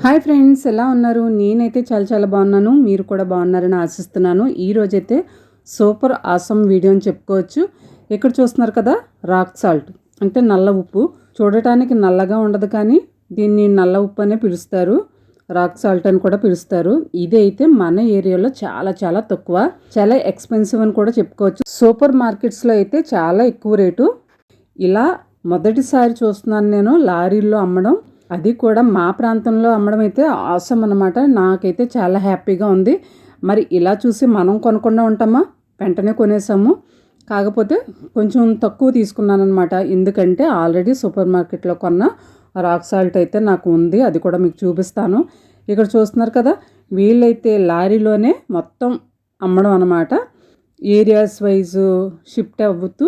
Hi friends ఎలా ఉన్నారు? నేనైతే చాలా చాలా బాగున్నాను. మీరు కూడా బాగున్నారని ఆశిస్తున్నాను. ఈ రోజైతే సూపర్ ఆసమ్ వీడియో అని చెప్పుకోవచ్చు. ఇక్కడ చూస్తున్నారు కదా రాక్ సాల్ట్. అంటే నల్ల ఉప్పు. చూడటానికి నల్లగా ఉండదు కానీ దీన్ని నల్ల ఉప్పు అనే పిలుస్తారు. రాక్ సాల్ట్ అని కూడా పిలుస్తారు. ఇది అయితే మన ఏరియాలో చాలా చాలా తక్కువ. చాలా ఎక్స్పెన్సివ్ అని కూడా చెప్పుకోవచ్చు. సూపర్ మార్కెట్స్లో అయితే చాలా ఎక్కువ రేటు. ఇలా మొదటిసారి చూస్తున్నాను నేను లారీల్లో అమ్మడం. అది కూడా మా ప్రాంతంలో అమ్మడం అయితే అవసరం అనమాట నాకైతే చాలా హ్యాపీగా ఉంది. మరి ఇలా చూసి మనం కొనకుండా ఉంటామా? వెంటనే కొనేసాము. కాకపోతే కొంచెం తక్కువ తీసుకున్నాను అనమాట ఎందుకంటే ఆల్రెడీ సూపర్ మార్కెట్లో కొన్న రాక్ సాల్ట్ అయితే నాకు ఉంది. అది కూడా మీకు చూపిస్తాను. ఇక్కడ చూస్తున్నారు కదా వీళ్ళైతే లారీలోనే మొత్తం అమ్మడం అనమాట ఏరియాస్ వైజు షిఫ్ట్ అవ్వుతూ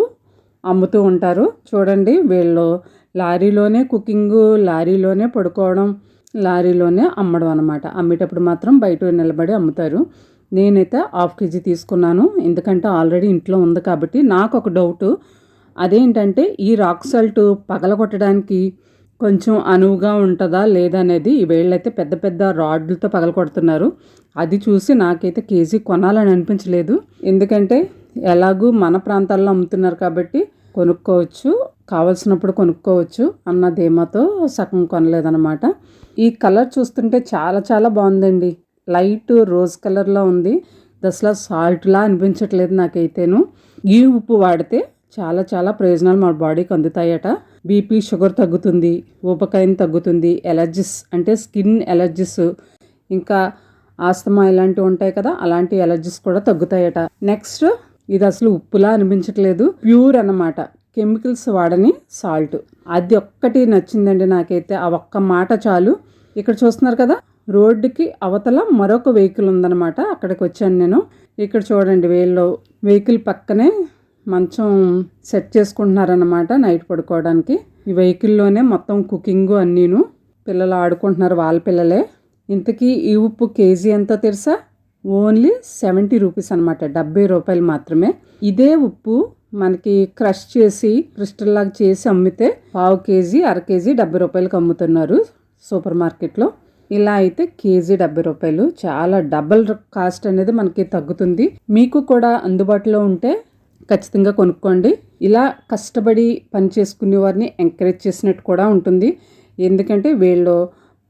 అమ్ముతూ ఉంటారు. చూడండి వీళ్ళు లారీలోనే కుకింగ్ లారీలోనే పడుకోవడం లారీలోనే అమ్మడం అనమాట అమ్మేటప్పుడు మాత్రం బయట నిలబడి అమ్ముతారు. నేనైతే హాఫ్ కేజీ తీసుకున్నాను. ఎందుకంటే ఆల్రెడీ ఇంట్లో ఉంది కాబట్టి నాకు ఒక డౌటు. అదేంటంటే ఈ రాక్ సాల్ట్ పగలగొట్టడానికి కొంచెం అనువుగా ఉంటుందా లేదనేది ఈవేళ్ళైతే వేళ్ళైతే పెద్ద పెద్ద రాడ్లతో పగలగొడుతున్నారు. అది చూసి నాకైతే కేజీ కొనాలని అనిపించలేదు. ఎందుకంటే ఎలాగూ మన ప్రాంతాల్లో అమ్ముతున్నారు కాబట్టి కొనుక్కోవచ్చు. కావలసినప్పుడు కొనుక్కోవచ్చు అన్న ధీమాతో సగం కొనలేదన్నమాట. ఈ కలర్ చూస్తుంటే చాలా చాలా బాగుందండి. లైట్ రోజ్ కలర్లో ఉంది. అసలు సాల్ట్లా అనిపించట్లేదు నాకైతేను. ఈ ఉప్పు వాడితే చాలా చాలా ప్రయోజనాలు మా బాడీకి అందుతాయట. బీపీ షుగర్ తగ్గుతుంది ఊపకాయం తగ్గుతుంది ఎలర్జీస్ అంటే స్కిన్ ఎలర్జీస్ ఇంకా ఆస్తమా ఇలాంటివి ఉంటాయి కదా అలాంటి ఎలర్జీస్ కూడా తగ్గుతాయట. నెక్స్ట్ ఇది అసలు ఉప్పులా అనిపించట్లేదు. ప్యూర్ అన్నమాట. కెమికల్స్ వాడని సాల్ట్. అది ఒక్కటి నచ్చిందండి నాకైతే. ఆ ఒక్క మాట చాలు. ఇక్కడ చూస్తున్నారు కదా రోడ్డుకి అవతల మరొక వెహికల్ ఉందన్నమాట. అక్కడికి వచ్చాను నేను. ఇక్కడ చూడండి వీళ్ళు వెహికల్ పక్కనే మంచం సెట్ చేసుకుంటున్నారన్నమాట నైట్ పడుకోవడానికి. ఈ వెహికల్లోనే మొత్తం కుకింగ్ అన్నీను పిల్లలు ఆడుకుంటున్నారు వాళ్ళ పిల్లలే. ఇంతకీ ఈ ఉప్పు కేజీ ఎంతో తెలుసా? ఓన్లీ సెవెంటీ రూపీస్ అనమాట డెబ్బై రూపాయలు మాత్రమే. ఇదే ఉప్పు మనకి క్రష్ చేసి క్రిస్టల్ లాగా చేసి అమ్మితే పావు కేజీ అర కేజీ డెబ్బై రూపాయలకి అమ్ముతున్నారు సూపర్ మార్కెట్లో. ఇలా అయితే కేజీ డెబ్బై రూపాయలు. చాలా డబల్ కాస్ట్ అనేది మనకి తగ్గుతుంది. మీకు కూడా అందుబాటులో ఉంటే ఖచ్చితంగా కొనుక్కోండి. ఇలా కష్టపడి పని చేసుకునే వారిని ఎంకరేజ్ చేసినట్టు కూడా ఉంటుంది. ఎందుకంటే వీళ్ళు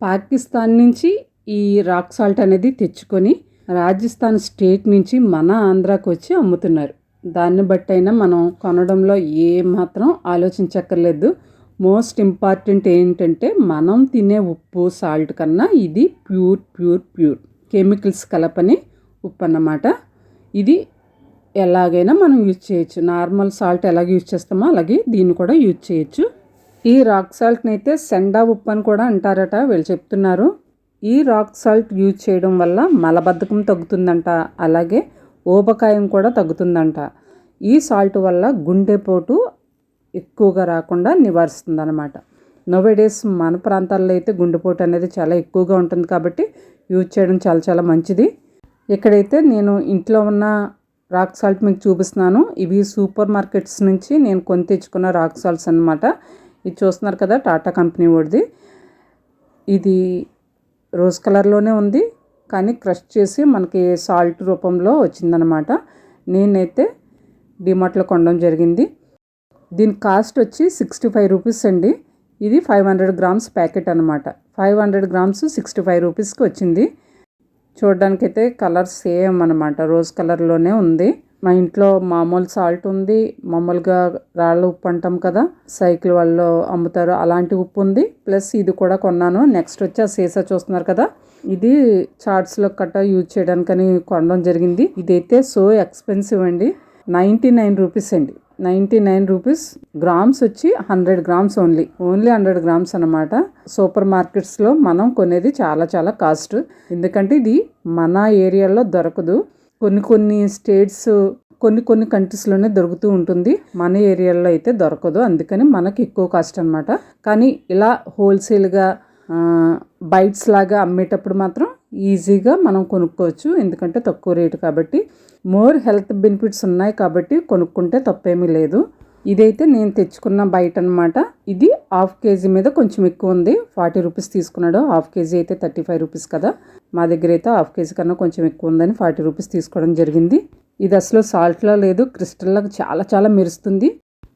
పాకిస్తాన్ నుంచి ఈ రాక్ సాల్ట్ అనేది తెచ్చుకొని రాజస్థాన్ స్టేట్ నుంచి మన ఆంధ్రాకి వచ్చి అమ్ముతున్నారు. దాన్ని బట్టైనా మనం కొనడంలో ఏ మాత్రం ఆలోచించక్కర్లేదు. మోస్ట్ ఇంపార్టెంట్ ఏంటంటే మనం తినే ఉప్పు సాల్ట్ కన్నా ఇది ప్యూర్ ప్యూర్ ప్యూర్ కెమికల్స్ కలపని ఉప్పు అన్నమాట. ఇది ఎలాగైనా మనం యూజ్ చేయొచ్చు. నార్మల్ సాల్ట్ ఎలాగ యూజ్ చేస్తామో అలాగే దీన్ని కూడా యూజ్ చేయొచ్చు. ఈ రాక్ సాల్ట్ని అయితే సెండా ఉప్పు అని కూడా అంటారట వీళ్ళు చెప్తున్నారు. ఈ రాక్ సాల్ట్ యూజ్ చేయడం వల్ల మలబద్ధకం తగ్గుతుందంట. అలాగే ఊబకాయం కూడా తగ్గుతుందంట. ఈ సాల్ట్ వల్ల గుండెపోటు ఎక్కువగా రాకుండా నివారిస్తుంది అనమాట నోవేడేస్ మన ప్రాంతాల్లో అయితే గుండెపోటు అనేది చాలా ఎక్కువగా ఉంటుంది కాబట్టి యూజ్ చేయడం చాలా చాలా మంచిది. ఇక్కడైతే నేను ఇంట్లో ఉన్న రాక్ సాల్ట్ మీకు చూపిస్తున్నాను ఇవి సూపర్ మార్కెట్స్ నుంచి నేను కొని తెచ్చుకున్న రాక్ సాల్ట్స్ అనమాట ఇది చూస్తున్నారు కదా టాటా కంపెనీ వాడిది. ఇది రోజ్ కలర్లోనే ఉంది. కానీ క్రష్ చేసి మనకి సాల్ట్ రూపంలో వచ్చిందనమాట. నేనైతే డిమార్ట్లో కొనడం జరిగింది. దీని కాస్ట్ వచ్చి సిక్స్టీ ఫైవ్ రూపీస్ అండి. ఇది ఫైవ్ హండ్రెడ్ గ్రామ్స్ ప్యాకెట్ అనమాట. Five hundred grams sixty five రూపీస్కి వచ్చింది. చూడడానికైతే కలర్ సేమ్ అనమాట. రోజ్ కలర్లోనే ఉంది. మా ఇంట్లో మామూలు సాల్ట్ ఉంది. మామూలుగా రాళ్ళ ఉప్పు అంటాం కదా సైకిల్ వాళ్ళు అమ్ముతారు. అలాంటి ఉప్పు ఉంది. ప్లస్ ఇది కూడా కొన్నాను. నెక్స్ట్ వచ్చి ఆ సీసా చూస్తున్నారు కదా ఇది చార్ట్స్లో కట్ట యూజ్ చేయడానికని కొనడం జరిగింది. ఇదైతే సో ఎక్స్పెన్సివ్ అండి. నైంటీ నైన్ రూపీస్ అండి. Ninety nine rupees. గ్రామ్స్ వచ్చి hundred grams only. Only hundred grams అనమాట సూపర్ మార్కెట్స్లో మనం కొనేది చాలా చాలా కాస్ట్. ఎందుకంటే ఇది మన ఏరియాలో దొరకదు. కొన్ని కొన్ని స్టేట్స్ కొన్ని కొన్ని కంట్రీస్లోనే దొరుకుతూ ఉంటుంది. మన ఏరియాలో అయితే దొరకదు. అందుకని మనకి ఎక్కువ కాస్ట్ అనమాట కానీ ఇలా హోల్సేల్గా బైట్స్ లాగా అమ్మేటప్పుడు మాత్రం ఈజీగా మనం కొనుక్కోవచ్చు. ఎందుకంటే తక్కువ రేటు కాబట్టి. మోర్ హెల్త్ బెనిఫిట్స్ ఉన్నాయి కాబట్టి కొనుక్కుంటే తప్పేమీ లేదు. ఇదైతే నేను తెచ్చుకున్న బయట అనమాట ఇది హాఫ్ కేజీ మీద కొంచెం ఎక్కువ ఉంది. ఫార్టీ రూపీస్ తీసుకున్నాడు. హాఫ్ కేజీ అయితే థర్టీ ఫైవ్ రూపీస్ కదా. మా దగ్గర అయితే హాఫ్ కేజీ కన్నా కొంచెం ఎక్కువ ఉందని ఫార్టీ రూపీస్ తీసుకోవడం జరిగింది. ఇది అసలు సాల్ట్లా లేదు. క్రిస్టల్లాగా చాలా చాలా మెరుస్తుంది.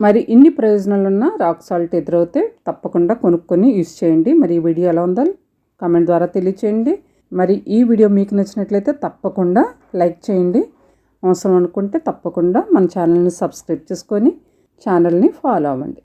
మరి ఇన్ని ప్రయోజనాలు ఉన్న రాక్ సాల్ట్ ఎదురవుతే తప్పకుండా కొనుక్కొని యూస్ చేయండి. మరి ఈ వీడియో ఎలా ఉందో కామెంట్ ద్వారా తెలియచేయండి. మరి ఈ వీడియో మీకు నచ్చినట్లయితే తప్పకుండా లైక్ చేయండి. అవసరం అనుకుంటే తప్పకుండా మన ఛానల్ని సబ్స్క్రైబ్ చేసుకొని ఛానల్ని ఫాలో అవ్వండి.